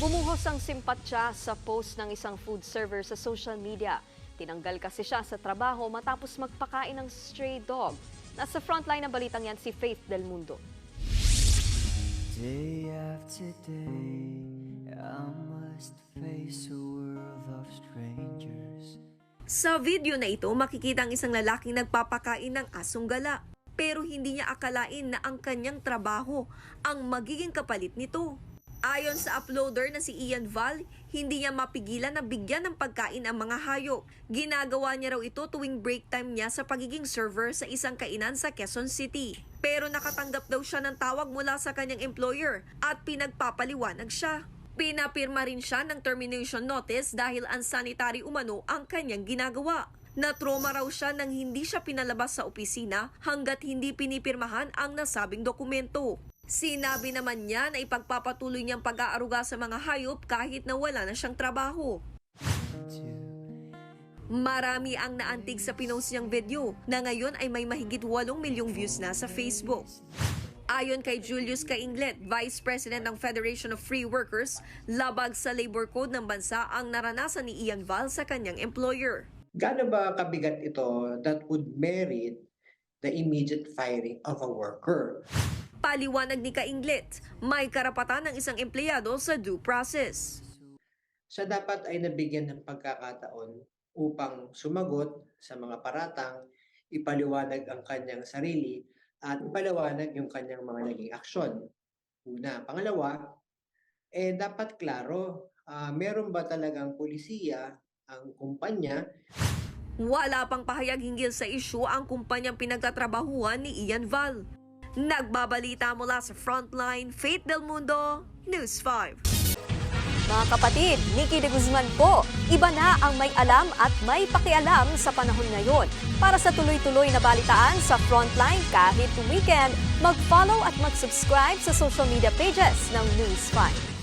Bumuhos ang simpatya sa post ng isang food server sa social media. Tinanggal kasi siya sa trabaho matapos magpakain ng stray dog. Nasa frontline ng balitang yan si Faith Del Mundo. Day after day, I must face a world of strangers. Sa video na ito, makikita ang isang lalaking nagpapakain ng asong gala. Pero hindi niya akalain na ang kanyang trabaho ang magiging kapalit nito. Ayon sa uploader na si Ian Val, hindi niya mapigilan na bigyan ng pagkain ang mga hayop. Ginagawa niya raw ito tuwing break time niya sa pagiging server sa isang kainan sa Quezon City. Pero nakatanggap daw siya ng tawag mula sa kanyang employer at pinagpapaliwanag siya. Pinapirma rin siya ng termination notice dahil unsanitary umano ang kanyang ginagawa. Natroma raw siya nang hindi siya pinalabas sa opisina hanggat hindi pinipirmahan ang nasabing dokumento. Sinabi naman niya na ipagpapatuloy niyang pag-aaruga sa mga hayop kahit na wala na siyang trabaho. Marami ang naantig sa pinost niyang video na ngayon ay may mahigit 8 milyong views na sa Facebook. Ayon kay Julius Kainglet, Vice President ng Federation of Free Workers, labag sa labor code ng bansa ang naranasan ni Ian Val sa kanyang employer. Gaano ba kabigat ito that would merit the immediate firing of a worker? Paliwanag ni Kainglet, may karapatan ng isang empleyado sa due process. Siya dapat ay nabigyan ng pagkakataon upang sumagot sa mga paratang, ipaliwanag ang kanyang sarili, at ipaliwanag yung kanyang mga naging aksyon. Una. Pangalawa, eh dapat klaro, ah, meron ba talagang polisiya ang kumpanya Wala pang pahayag hinggil sa isyu ang kumpanyang pinagtatrabahuan ni Ian Val. Nagbabalita mula sa Frontline, Faith Del Mundo, News 5. Mga kapatid, Nikki de Guzman po. Iba na ang may alam at may pakialam sa panahon ngayon. Para sa tuloy-tuloy na balitaan sa Frontline kahit weekend, mag-follow at mag-subscribe sa social media pages ng News 5.